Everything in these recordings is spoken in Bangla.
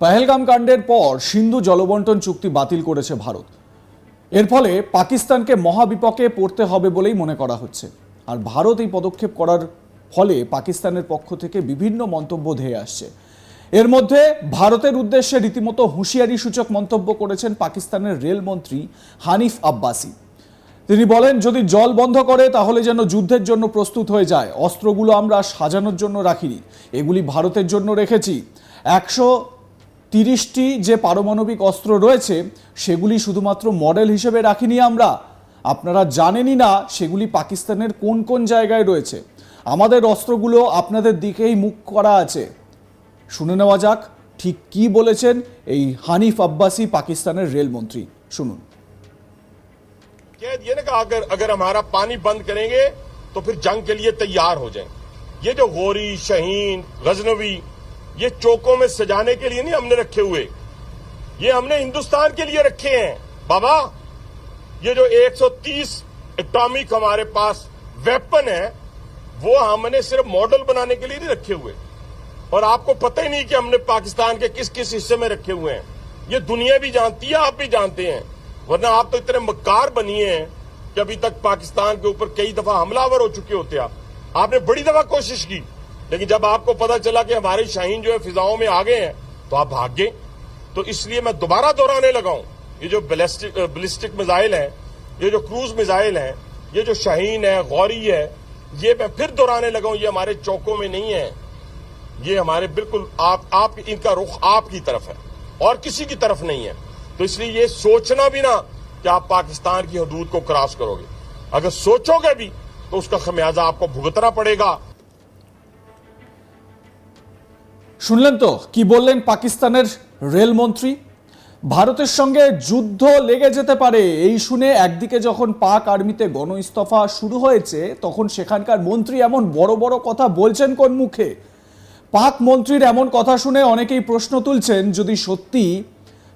পহেলগাম কাণ্ডের পর সিন্ধু জলবন্টন চুক্তি বাতিল করেছে ভারত। এর ফলে পাকিস্তানকে মহাবিপকে পড়তে হবে বলেই মনে করা হচ্ছে। আর ভারত এই পদক্ষেপ করার ফলে পাকিস্তানের পক্ষ থেকে বিভিন্ন মন্তব্য ধেয়ে আসছে। এর মধ্যে ভারতের উদ্দেশ্যে রীতিমতো হুঁশিয়ারি সূচক মন্তব্য করেছেন পাকিস্তানের রেলমন্ত্রী হানিফ আব্বাসি। তিনি বলেন, যদি জল বন্ধ করে, তাহলে যেন যুদ্ধের জন্য প্রস্তুত হয়ে যায়। অস্ত্রগুলো আমরা সাজানোর জন্য রাখিনি। এগুলি ভারতের জন্য রেখেছি। একশো তিরিশটি যে পারমাণবিক অস্ত্র রয়েছে সেগুলি শুধুমাত্র মডেল হিসেবে রাখিনি আমরা আপনারা জানেনই না সেগুলি পাকিস্তানের কোন কোন জায়গায় রয়েছে আমাদের অস্ত্রগুলো আপনাদের দিকেই মুখ করা আছে শুনে নেওয়া যাক ঠিক কি বলেছেন এই হানিফ আব্বাসি পাকিস্তানের রেলমন্ত্রী শুনুন कह दिए ना कि अगर अगर हमारा पानी बंद करेंगे तो फिर जंग के लिए तैयार हो जाएं ये जो गोरी शहीन गजनवी ये चौकों में सजाने के लिए नहीं हमने रखे हुए। ये हमने हिंदुस्तान के लिए रखे हैं। बाबा, ये जो 130 एटॉमिक हमारे पास वेपन है, वो हमने सिर्फ़ मॉडल बनाने के लिए नहीं रखे हुए। और आपको पता ही नहीं कि हमने पाकिस्तान के किस किस हिस्से में रखे हुए हैं। ये दुनिया भी जानती है, आप भी जानते हैं। वरना आप तो इतने मक्कार बनिए हैं कि अभी तक पाकिस्तान के ऊपर कई दफ़ा हमलावर हो चुके होते आप। आपने बड़ी दफ़ा कोशिश की। لیکن جب آپ کو پتا چلا کہ ہمارے شاہین جو ہے فضاؤں میں آگے ہیں، تو آپ بھاگ گئے۔ تو اس لیے میں دوبارہ دہرانے لگاؤں یہ جو بلسٹک میزائل ہیں، یہ جو کروز میزائل ہیں، یہ جو شاہین ہے غوری ہے یہ میں پھر دورانے لگاؤں یہ ہمارے چوکوں میں نہیں ہے یہ ہمارے بالکل آپ آپ، ان کا رخ آپ کی طرف ہے، اور کسی کی طرف نہیں ہے۔ تو اس لیے یہ سوچنا بھی نہ کہ آپ پاکستان کی حدود کو کراس کرو گے۔ اگر سوچو گے بھی، تو اس کا خمیازہ آپ کو بھگتنا پڑے گا۔ শুনলেন তো? কি বললেন পাকিস্তানের রেলমন্ত্রী? ভারতের সঙ্গে যুদ্ধ লেগে যেতে পারে, এই শুনে একদিকে যখন পাক আর্মিতে গণ ইস্তফা শুরু হয়েছে, তখন সেখানকার মন্ত্রী এমন বড় বড় কথা বলছেন কোন মুখে? পাক মন্ত্রীর এমন কথা শুনে অনেকেই প্রশ্ন তুলছেন, যদি সত্যি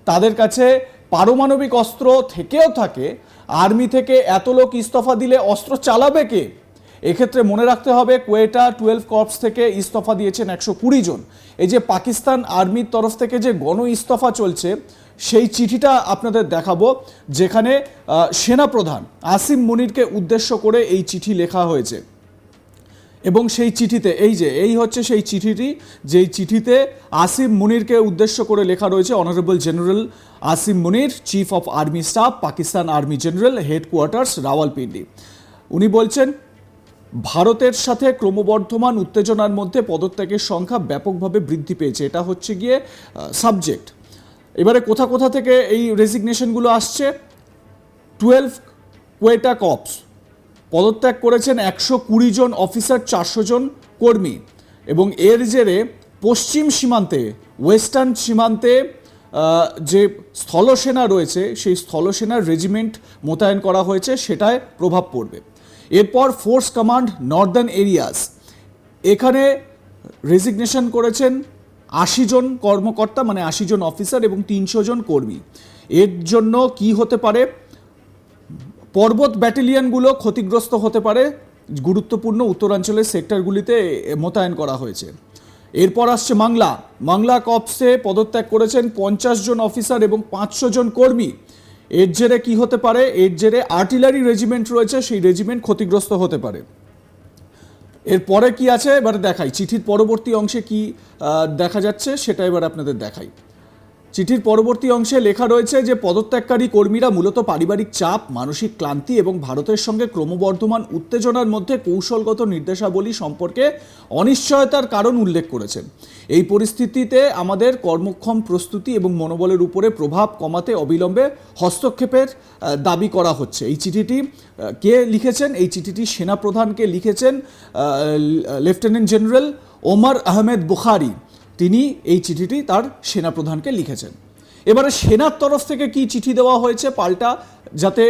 তাদের কাছে পারমাণবিক অস্ত্র থেকেও থাকে, আর্মি থেকে এত লোক ইস্তফা দিলে অস্ত্র চালাবে কে? এক্ষেত্রে মনে রাখতে হবে কোয়েটা টুয়েলভ কর্পস থেকে ইস্তফা দিয়েছেন একশো কুড়ি জন। এই যে পাকিস্তান আর্মির তরফ থেকে যে গণ ইস্তফা চলছে, সেই চিঠিটা আপনাদের দেখাবো, যেখানে সেনাপ্রধান আসিম মুনিরকে উদ্দেশ্য করে এই চিঠি লেখা হয়েছে। এবং সেই চিঠিতে, এই যে, এই হচ্ছে সেই চিঠিটি, যেই চিঠিতে আসিম মুনিরকে উদ্দেশ্য করে লেখা রয়েছে honourable general Asim Munir chief of army staff Pakistan army general headquarters Rawalpindi উনি বলছেন ভারতের সাথে ক্রমবর্ধমান উত্তেজনার মধ্যে পদত্যাগের সংখ্যা ব্যাপকভাবে বৃদ্ধি পেয়েছে। এটা হচ্ছে গিয়ে সাবজেক্ট এবারে কোথা কোথা থেকে এই রেজিগনেশনগুলো আসছে? টুয়েলভ কোয়েটা কপস পদত্যাগ করেছেন একশো কুড়ি জন অফিসার চারশো জন কর্মী এবং এর জেরে পশ্চিম সীমান্তে ওয়েস্টার্ন সীমান্তে যে স্থলসেনা রয়েছে, সেই স্থলসেনার রেজিমেন্ট মোতায়েন করা হয়েছে, সেটায় প্রভাব পড়বে। এরপর ফোর্স কমান্ড নর্দার্ন এরিয়াস এখানে রেজিগনেশন করেছেন আশি জন কর্মকর্তা মানে আশি জন অফিসার এবং তিনশো জন কর্মী। এর জন্য কি হতে পারে? পর্বত ব্যাটালিয়নগুলো ক্ষতিগ্রস্ত হতে পারে। গুরুত্বপূর্ণ উত্তরাঞ্চলের সেক্টরগুলিতে মোতায়েন করা হয়েছে। এরপর আসছে মাংলা। মাংলা কপসে পদত্যাগ করেছেন পঞ্চাশ জন অফিসার এবং পাঁচশো জন কর্মী। এর জেরে কী হতে পারে? এর জেরে আর্টিলারি রেজিমেন্ট রয়েছে, সেই রেজিমেন্ট ক্ষতিগ্রস্ত হতে পারে। এরপরে কি আছে? এবারে দেখাই। চিঠির পরবর্তী অংশে কি দেখা যাচ্ছে, সেটা এবার আপনাদের দেখাই। চিঠির পরবর্তী অংশে লেখা রয়েছে যে পদত্যাগকারী কর্মীরা মূলত পারিবারিক চাপ, মানসিক ক্লান্তি এবং ভারতের সঙ্গে ক্রমবর্ধমান উত্তেজনার মধ্যে কৌশলগত নির্দেশাবলী সম্পর্কে অনিশ্চয়তার কারণ উল্লেখ করেছেন। এই পরিস্থিতিতে আমাদের কর্মক্ষম প্রস্তুতি এবং মনোবলের উপরে প্রভাব কমাতে অবিলম্বে হস্তক্ষেপের দাবি করা হচ্ছে। এই চিঠিটি কে লিখেছেন? এই চিঠিটি সেনাপ্রধানকে লিখেছেন লেফটেন্যান্ট জেনারেল ওমর আহমেদ বুখারি। তিনি এই চিঠিটি তার সেনাপ্রধানকে লিখেছেন। এবারে সেনার তরফ থেকে কি চিঠি দেওয়া হয়েছে পাল্টা, যাতে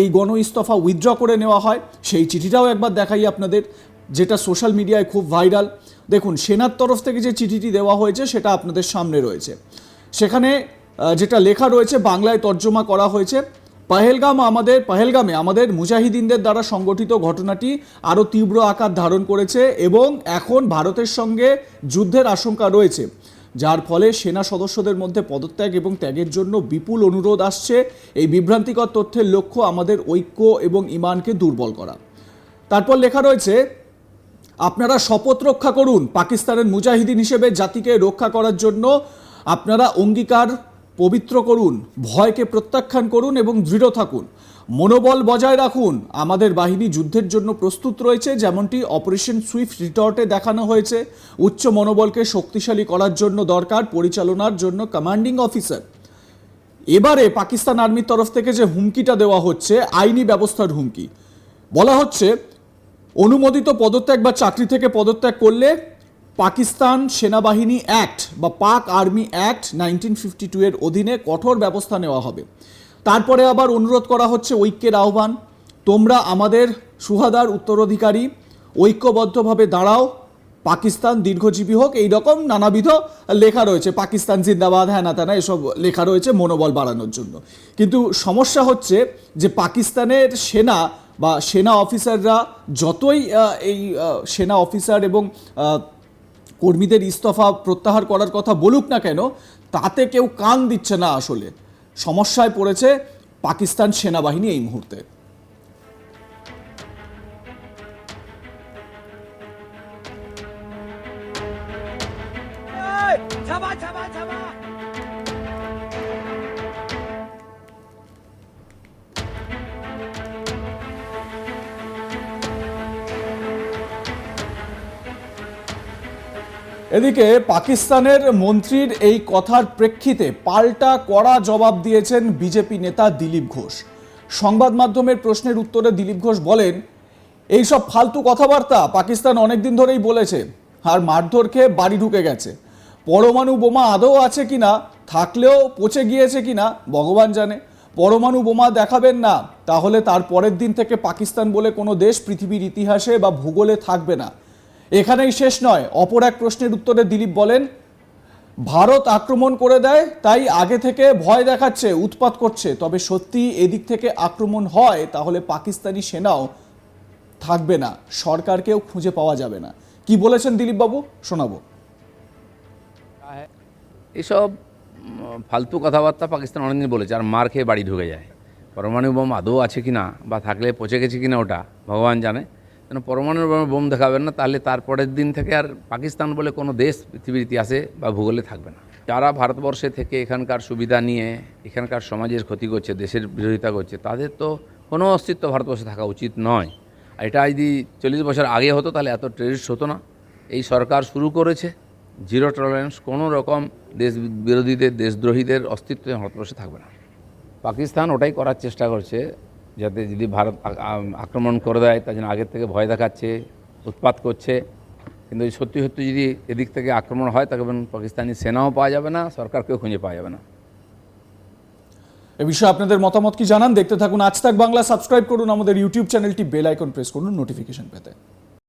এই গণ ইস্তফা উইথড্র করে নেওয়া হয়, সেই চিঠিটাও একবার দেখাই আপনাদের, যেটা সোশ্যাল মিডিয়ায় খুব ভাইরাল দেখুন, সেনার তরফ থেকে যে চিঠিটি দেওয়া হয়েছে, সেটা আপনাদের সামনে রয়েছে। সেখানে যেটা লেখা রয়েছে, বাংলায় তর্জমা করা হয়েছে। পাহেলগাম আমাদের, পাহেলগামে আমাদের মুজাহিদিনদের দ্বারা সংগঠিত ঘটনাটি আরও তীব্র আকার ধারণ করেছে এবং এখন ভারতের সঙ্গে যুদ্ধের আশঙ্কা রয়েছে, যার ফলে সেনা সদস্যদের মধ্যে পদত্যাগ এবং ত্যাগের জন্য বিপুল অনুরোধ আসছে। এই বিভ্রান্তিকর তথ্যের লক্ষ্য আমাদের ঐক্য এবং ইমানকে দুর্বল করা। তারপর লেখা রয়েছে, আপনারা শপথ রক্ষা করুন পাকিস্তানের মুজাহিদিন হিসেবে জাতিকে রক্ষা করার জন্য। আপনারা অঙ্গীকার পবিত্র করুন, ভয়কে প্রত্যাখ্যান করুন এবং দৃঢ় থাকুন। মনোবল বজায় রাখুন। আমাদের বাহিনী যুদ্ধের জন্য প্রস্তুত রয়েছে, যেমনটি অপারেশন সুইফট রিটর্টে দেখানো হয়েছে। উচ্চ মনোবলকে শক্তিশালী করার জন্য দরকার, পরিচালনার জন্য কমান্ডিং অফিসার। এবারে পাকিস্তান আর্মির তরফ থেকে যে হুমকিটা দেওয়া হচ্ছে, আইনি ব্যবস্থার হুমকি। বলা হচ্ছে, অনুমোদিত পদত্যাগ বা চাকরি থেকে পদত্যাগ করলে পাকিস্তান সেনাবাহিনী অ্যাক্ট বা Pak army act nineteen fifty two এর অধীনে কঠোর ব্যবস্থা নেওয়া হবে। তারপরে আবার অনুরোধ করা হচ্ছে ঐক্যের আহ্বান। তোমরা আমাদের সুহাদার উত্তরাধিকারী, ঐক্যবদ্ধভাবে দাঁড়াও। পাকিস্তান দীর্ঘজীবী হোক এই রকম নানাবিধ লেখা রয়েছে। পাকিস্তান জিন্দাবাদ হ্যাঁ না তেনা এসব লেখা রয়েছে মনোবল বাড়ানোর জন্য। কিন্তু সমস্যা হচ্ছে যে পাকিস্তানের সেনা বা সেনা অফিসাররা যতই এই সেনা অফিসার এবং কর্মীদের ইস্তফা প্রত্যাহার করার কথা বলুক না কেন, তাতে কেউ কান দিচ্ছে না আসলে। সমস্যায় পড়েছে পাকিস্তান সেনাবাহিনী এই মুহূর্তে। এদিকে পাকিস্তানের মন্ত্রীর এই কথার প্রেক্ষিতে পাল্টা কড়া জবাব দিয়েছেন বিজেপি নেতা দিলীপ ঘোষ। সংবাদ মাধ্যমের প্রশ্নের উত্তরে দিলীপ ঘোষ বলেন, এইসব ফালতু কথাবার্তা পাকিস্তান অনেকদিন ধরেই বলেছে, আর মারধর খেয়ে বাড়ি ঢুকে গেছে। পরমাণু বোমা আদৌ আছে কিনা থাকলেও পচে গিয়েছে কিনা ভগবান জানে। পরমাণু বোমা দেখাবেন না, তাহলে তার পরের দিন থেকে পাকিস্তান বলে কোনো দেশ পৃথিবীর ইতিহাসে বা ভূগোলে থাকবে না। এখানেই শেষ নয়, অপর এক প্রশ্নের উত্তরে দিলীপ বলেন, ভারত আক্রমণ করে দেয়, তাই আগে থেকে ভয় দেখাচ্ছে, উৎপাত করছে। তবে সত্যি এদিক থেকে আক্রমণ হয়, তাহলে পাকিস্তানি সেনাও থাকবে না, সরকারকেও খুঁজে পাওয়া যাবে না। কি বলেছেন দিলীপ বাবু শোনাবো। এসব ফালতু কথাবার্তা পাকিস্তান অনেকদিন বলেছে, আর মার খেয়ে বাড়ি ঢুকে যায়। পরমাণু বোম আদৌ আছে কি না বা থাকলে পচে গেছে কি না ওটা, ভগবান জানে। কেন পরমাণু বোম- বোম দেখাবেন না, তাহলে তারপরের দিন থেকে আর পাকিস্তান বলে কোনো দেশ পৃথিবীর ইতিহাসে বা ভূগোলে থাকবে না। যারা ভারতবর্ষে থেকে এখানকার সুবিধা নিয়ে এখানকার সমাজের ক্ষতি করছে, দেশের বিরোধিতা করছে, তাদের তো কোনো অস্তিত্ব ভারতবর্ষে থাকা উচিত নয়। আর এটা যদি চল্লিশ বছর আগে হতো, তাহলে এত টেরিস্ট হতো না। এই সরকার শুরু করেছে জিরো টলারেন্স কোনো রকম দেশ বিরোধীদের, দেশদ্রোহীদের অস্তিত্ব ভারতবর্ষে থাকবে না। পাকিস্তান ওটাই করার চেষ্টা করছে যাতে যদি ভারত আক্রমণ করে দেয়, তার জন্য আগের থেকে ভয় দেখাচ্ছে, উৎপাত করছে। কিন্তু সত্যি সত্যি যদি এদিক থেকে আক্রমণ হয় তাকে পাকিস্তানি সেনাও পাওয়া যাবে না, সরকারকেও খুঁজে পাওয়া যাবে না। এ বিষয়ে আপনাদের মতামত কি জানান? দেখতে থাকুন আজ তাক বাংলা, সাবস্ক্রাইব করুন আমাদের ইউটিউব চ্যানেলটি, বেল আইকন প্রেস করুন নোটিফিকেশন পেতে।